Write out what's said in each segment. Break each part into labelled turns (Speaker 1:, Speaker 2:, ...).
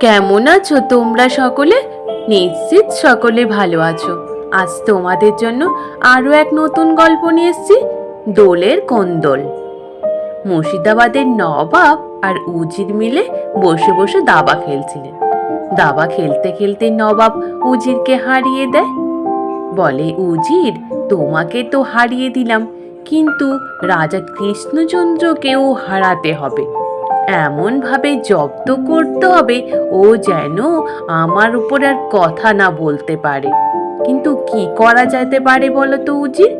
Speaker 1: কেমন আছো তোমরা সকলে? নিশ্চিত সকলে ভালো আছো। আজ তোমাদের জন্য আরও এক নতুন গল্প নিয়ে এসেছি, দোলের কোন্দল। মুর্শিদাবাদের নবাব আর উজির মিলে বসে বসে দাবা খেলছিলেন। দাবা খেলতে খেলতে নবাব উজিরকে হারিয়ে দেয়। বলে, উজির, তোমাকে তো হারিয়ে দিলাম, কিন্তু রাজা কৃষ্ণচন্দ্রকেও হারাতে হবে। এমনভাবে জব্দ করতে হবে, ও যেন আমার উপর আর কথা না বলতে পারে। কিন্তু কি করা যেতে পারে বলো তো উজির?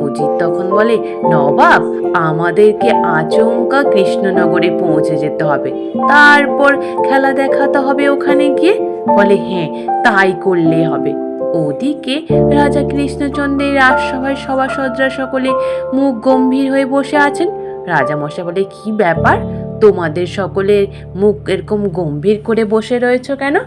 Speaker 1: উজির তখন বলে, নবাব, আমাদেরকে আচমকা কৃষ্ণনগরে পৌঁছে যেতে হবে। তারপর খেলা দেখাতে হবে ওখানে গিয়ে? বলে হ্যাঁ তাই করলে হবে। ওদিকে রাজা কৃষ্ণচন্দ্রের রাজসভায় সভাসদরা সকলে মুখ গম্ভীর হয়ে বসে আছেন। রাজা রাজামশাই বলে, কি ব্যাপার? তোমাদের সকলের মুখ এরকম গম্ভীর করে বসে রয়েছে কেন?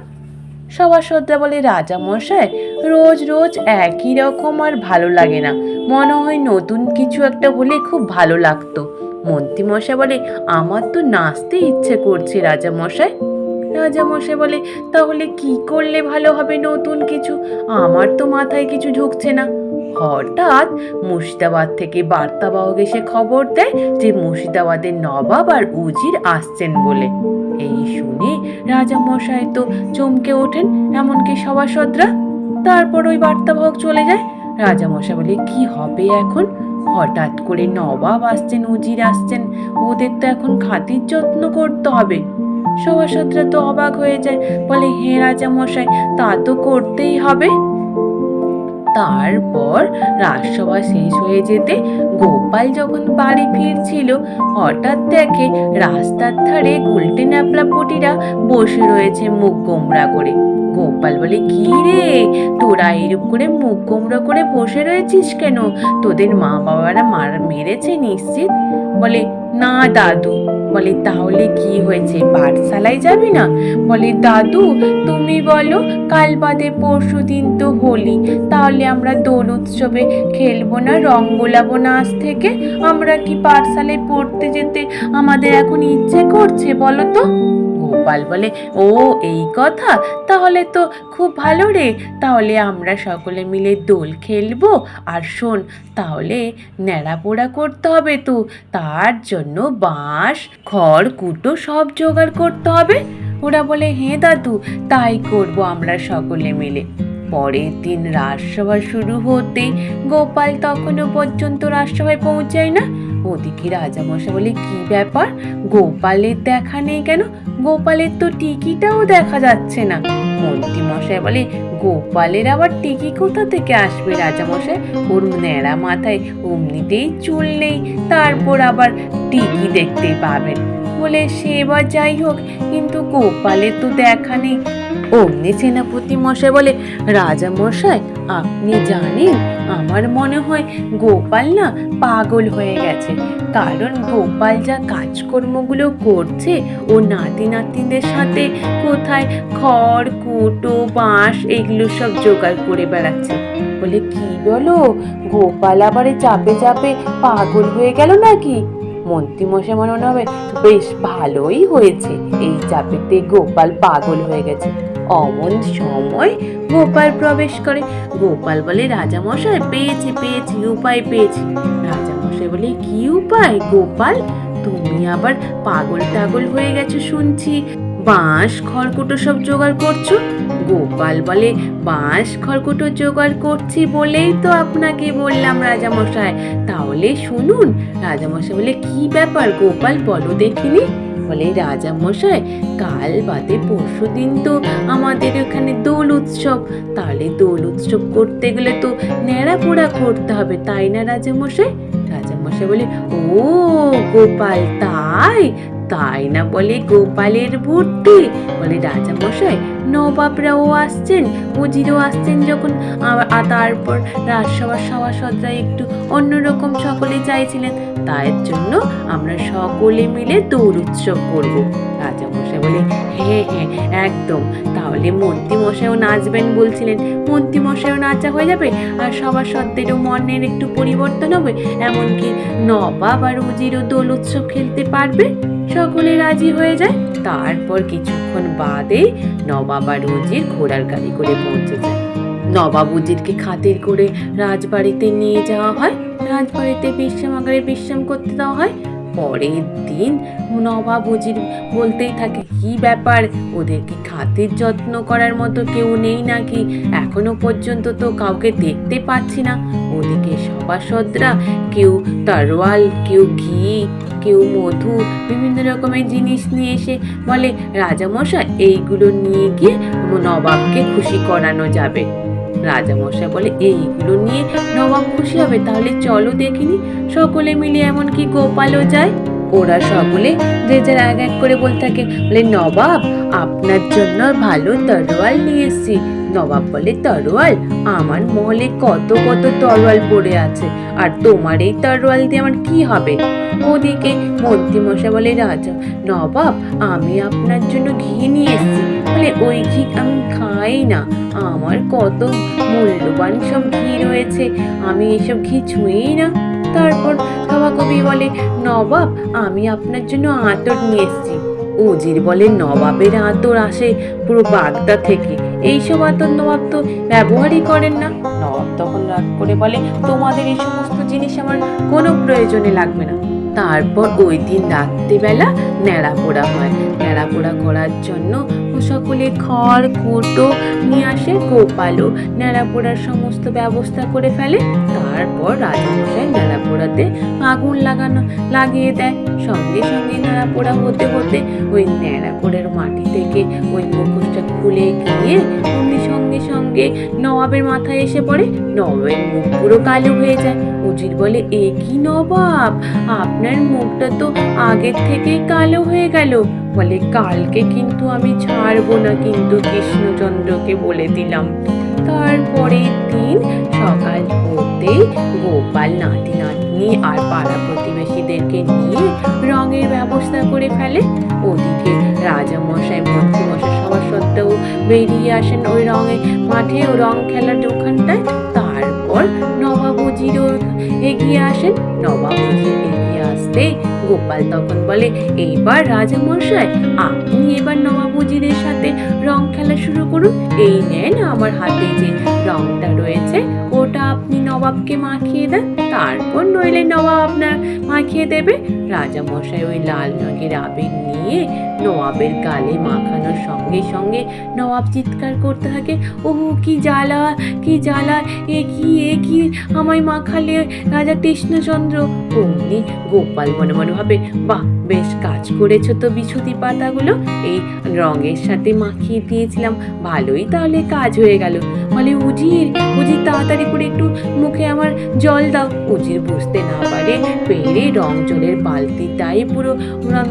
Speaker 1: সভাসদরা বলে রাজামশাই রোজ রোজ একই রকম আর ভালো লাগে না। মনে হয় নতুন কিছু একটা হলে খুব ভালো লাগতো। মন্ত্রীমশাই বলে, আমার তো নাচতে ইচ্ছে করছে রাজা রাজামশাই রাজামশাই বলে, তাহলে কি করলে ভালো হবে নতুন কিছু? আমার তো মাথায় কিছু ঢুকছে না। হঠাৎ মুর্শিদাবাদ থেকে বার্তাবাহক এসে খবর দেয় যে মুর্শিদাবাদের নবাব আর উজির আসছেন বলে। এই শুনে রাজামশাই তো চমকে ওঠেন, এমনকি সভাসদরা। তারপর ওই বার্তাবাহক চলে যায়। রাজা রাজামশাই বলে, কি হবে এখন? হঠাৎ করে নবাব আসছেন, উজির আসছেন, ওদের তো এখন খাতির যত্ন করতে হবে। সভাসদরা তো অবাক হয়ে যায়, বলে, হে রাজামশাই, তা তো করতেই হবে। তারপর রাজসভা শেষ হয়ে যেতে গোপাল যখন বাড়ি ফিরছিল, হঠাৎ দেখে রাস্তার ধারে গুলটে ন্যাপলা পটিরা বসে রয়েছে মুখ গোমরা করে। গোপাল বলে, কি রে? তোরা এরূপ করে মুখ গোমরা করে বসে রয়েছিস কেন? তোদের মা বাবারা মার, মেরেছে নিশ্চিত? বলে, না দাদু বলে, তাহলে কি হয়েছে? পাঠশালায় যাবি না? বলে, দাদু, তুমি বলো, কাল বাদে পরশু দিন তো হোলি। তাহলে আমরা দোল উৎসবে খেলব না, রং গোলাবো না আজ থেকে? আমরা কি পাঠশালায় পড়তে যেতে আমাদের এখন ইচ্ছে করছে বলো তো? গোপাল বলে, ও, এই কথা? তাহলে তো খুব ভালো রে। তাহলে আমরা সকলে মিলে দোল খেলব। আর শোন, তাহলে ন্যাড়া পোড়া করতে হবে তো। তার জন্য বাঁশ, খড়, কুটো সব জোগাড় করতে হবে। ওরা বলে হ্যাঁ দাদু, তাই করব আমরা সকলে মিলে। পরের দিন রাজসভা শুরু হতে গোপাল তখনও পর্যন্ত রাজসভায় পৌঁছায় না। ওদিকে রাজামশাই বলে, কি ব্যাপার? গোপালের দেখা নেই কেন? গোপালের তো টিকিটাও দেখা যাচ্ছে না। মন্ত্রী মশাই বলে, গোপালের আবার টিকি কোথা থেকে আসবে রাজামশাই? ওর ন্যাড়া মাথায় অমনিতেই চুল নেই, তারপর আবার টিকি দেখতে পাবেন। বলে, সে এবার যাই হোক, কিন্তু গোপালের তো দেখা নেই। অমনি সেনাপতি মশাই বলে, রাজা মশাই, আপনি জানেন, আমার মনে হয় গোপাল না পাগল হয়ে গেছে। কারণ গোপাল যা কাজকর্মগুলো করছে, ও নাতি নাতিদের সাথে কোথায় খড়, কুটো, বাঁশ এগুলো সব জোগাড় করে বেড়াচ্ছে। বলে, কি বলো? গোপাল আবার চাপে চাপে পাগল হয়ে গেল নাকি? মন্ত্রীমশাই মনে মনে হবে বেশ ভালোই হয়েছে, এই চাপেতে গোপাল পাগল হয়ে গেছে। অমন সময় গোপাল প্রবেশ করে। গোপাল বলে, রাজামশাই, পেয়েছি পেয়েছি, উপায় পেয়েছি। রাজামশাই বলে, কি উপায় গোপাল? তুমি আবার পাগল টাগল হয়ে গেছো শুনছি। বাঁশ, খড়কুটো সব জোগাড় করছ? গোপাল বলে, বাঁশ, খড়কুটো জোগাড় করছি বলেই তো আপনাকে বললাম রাজামশাই। তাহলে শুনুন। রাজামশাই বলে, কি ব্যাপার গোপাল? বলো দেখিনি? বলে রাজামশাই, কাল বাদে পরশু দিন তো আমাদের এখানে দোল উৎসব। তাহলে দোল উৎসব করতে গেলে তো ন্যাড়া পোড়া করতে হবে, তাই না রাজা মশাই রাজা মশাই বলে, ও গোপাল, তাই? তাই না বলে গোপালের ভর্তি বলে রাজামশাই, নবাবরাও আসছেন, উজিরও আসছেন যখন। আর তারপর রাজসভার সভাসদরা একটু অন্যরকম সকলে চাইছিলেন। তাই জন্য আমরা সকলে মিলে দৌড় উৎসব করব। রাজামশাই বলে হ্যাঁ হ্যাঁ একদম। তাহলে মন্ত্রীমশাইও নাচবেন বলছিলেন। মন্ত্রীমশাইও নাচা হয়ে যাবে আর সভাসদেরও মনের একটু পরিবর্তন হবে। এমনকি নবাব আর উজিরও দোল উৎসব খেলতে পারবে? সকলে রাজি হয়ে যায়। তারপর কিছুক্ষণ বাদে নবাব আর উজির ঘোড়ার গাড়ি করে পৌঁছে যায়। নবাব উজিরকে খাতির করে রাজবাড়িতে নিয়ে যাওয়া হয়। রাজবাড়িতে বিশ্রামাগারে বিশ্রাম করতে দেওয়া হয়। পরের দিন নবাব উজির বলতেই থাকে, কি ব্যাপার? ওদের কি খাতির যত্ন করার মতো কেউ নেই নাকি? এখনও পর্যন্ত তো কাউকে দেখতে পাচ্ছি না। ওদিকে সভাসদরা কেউ তরোয়াল কেউ ঘি, কেউ মধু, বিভিন্ন রকমের জিনিস নিয়ে এসে বলে, রাজামশাই, এইগুলো নিয়ে গিয়ে নবাবকে খুশি করানো যাবে। রাজামশাই বলে, এইগুলো নিয়ে নবাব খুশি হবে? তাহলে চলো দেখিনি সকলে মিলে এমনকি গোপালও যায়। ওরা সকলে যে যার এক এক করে বলতে থাকে, বলে, নবাব, আপনার জন্য ভালো তরোয়াল নিয়ে এসেছি। নবাব বলে তরোয়াল। আমার মহলে কত কত তরোয়াল পড়ে আছে। আর তোমার এই তরোয়াল দিয়ে আমার কি হবে? ওদিকে মন্ত্রীমশাই বলে, রাজা, নবাব, আমি আপনার জন্য ঘি নিয়ে এসেছি। বলে, ওই ঘি আমি খাই না। আমার কত মূল্যবান সব ঘি রয়েছে। আমি এসব ঘি ছুঁয়েই না। তারপর বাবা কবি বলে, নবাব, আমি আপনার জন্য আতর নিয়ে এসেছি। উজির বলে, নবাবের আতর আসে পুরো বাগদা থেকে। এইসব আতর নবাব তো ব্যবহারই করেন না। নবাব তখন রাগ করে বলে, তোমাদের এই সমস্ত জিনিস আমার কোনো প্রয়োজনে লাগবে না। তারপর ওই দিন রাত্রিবেলা ন্যাড়া পোড়া হয়। ন্যাড়া পোড়া করার জন্য সকলে খড়, কুটো নিয়ে আসে গোপালও। ন্যাড়া পোড়ার সমস্ত ব্যবস্থা করে ফেলে, তারপর রাজামশাই ন্যাড়া পোড়াতে আগুন লাগানো, লাগিয়ে দেয়। সঙ্গে সঙ্গে ন্যাড়া পোড়া হতে হতে ওই ন্যাড়া পোড়ার মাটি থেকে ওই মুখোশটা খুলে গিয়ে অমনি সঙ্গে সঙ্গে নবাবের মাথায় এসে পড়ে। নবাবের মুখ পুরো কালো হয়ে যায়। উজির বলে, এ কি নবাব? আপনার মুখটা তো আগের থেকেই কালো হয়ে গেল। বলে, কালকে কিন্তু আমি ছাড়বো না কিন্তু কৃষ্ণচন্দ্রকে বলে দিলাম। তারপরের দিন সকাল হতেই গোপাল, নাতি, নাতনি আর পাড়া প্রতিবেশীদেরকে নিয়ে রঙের ব্যবস্থা করে ফেলে। ওদিকে রাজা রাজামশাই, মন্ত্রীমশাই সবার সত্ত্বেও বেরিয়ে আসেন ওই রঙে। মাঠে ও রং খেলার ওখানটায়। তারপর নবাবুজিরও এগিয়ে আসেন। নবাবুজি এগিয়ে আসতে। গোপাল তখন বলে, এইবার রাজামশাই, আপনি এবার নবাবুজিদের সাথে রং খেলা শুরু করুন। এই নেন আমার হাতে যে রংটা রয়েছে নবাবকে মাখিয়ে দেন, তারপর নইলে নবাব আপনার মাখিয়ে দেবে। রাজামশাই ওই লাল রঙের আবির নিয়ে নবাবের গালে মাখানোর সঙ্গে সঙ্গে নবাব চিৎকার করতে থাকে, ওহো, কি জ্বালা কি জ্বালা, এ কি এ কি, আমায় মাখালে রাজা কৃষ্ণচন্দ্র? অমনি গোপাল মনে মনে ভাবে, বাহ, বেশ কাজ করেছ তো বিছুতি পাতাগুলো, এই রঙের সাথে মাখিয়ে দিয়েছিলাম, ভালোই তাহলে কাজ হয়ে গেল। বলে, উজির উজির, তাড়াতাড়ি করে একটু মুখে আমার জল দাও। উজির বুঝতে না পারে পেরে রং জলের বালতিটাই পুরো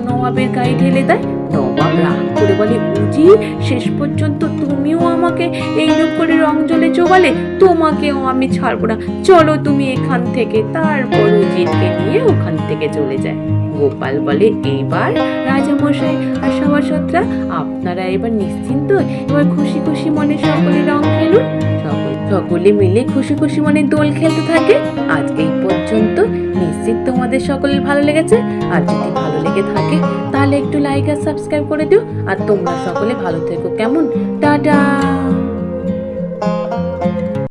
Speaker 1: নবাবের গায়ে ঢেলে দেয়। নবাব রাগ করে বলে, উজির, শেষ পর্যন্ত তুমিও আমাকে এইরূপ করে রং জলে চোবালে, তোমাকেও আমি ছাড়বো না। চলো তুমি এখান থেকে। তারপর উজিরকে নিয়ে ওখান থেকে চলে যায়। গোপাল বলে, এইবার রাজামশাই আর সভাসদরা, আপনারা এবার নিশ্চিন্ত, এবার খুশি খুশি মনে সকলে রং খেলুন। সকল মিলে খুশি খুশি মনে দোল খেলতে থাকে। আজ এই পর্যন্ত। নিশ্চিত তোমাদের সকলের ভালো লেগেছে। আর যদি ভালো লেগে থাকে, তাহলে একটু লাইক আর সাবস্ক্রাইব করে দিও। আর তোমরা সকলে ভালো থেকো। কেমন? টাটা!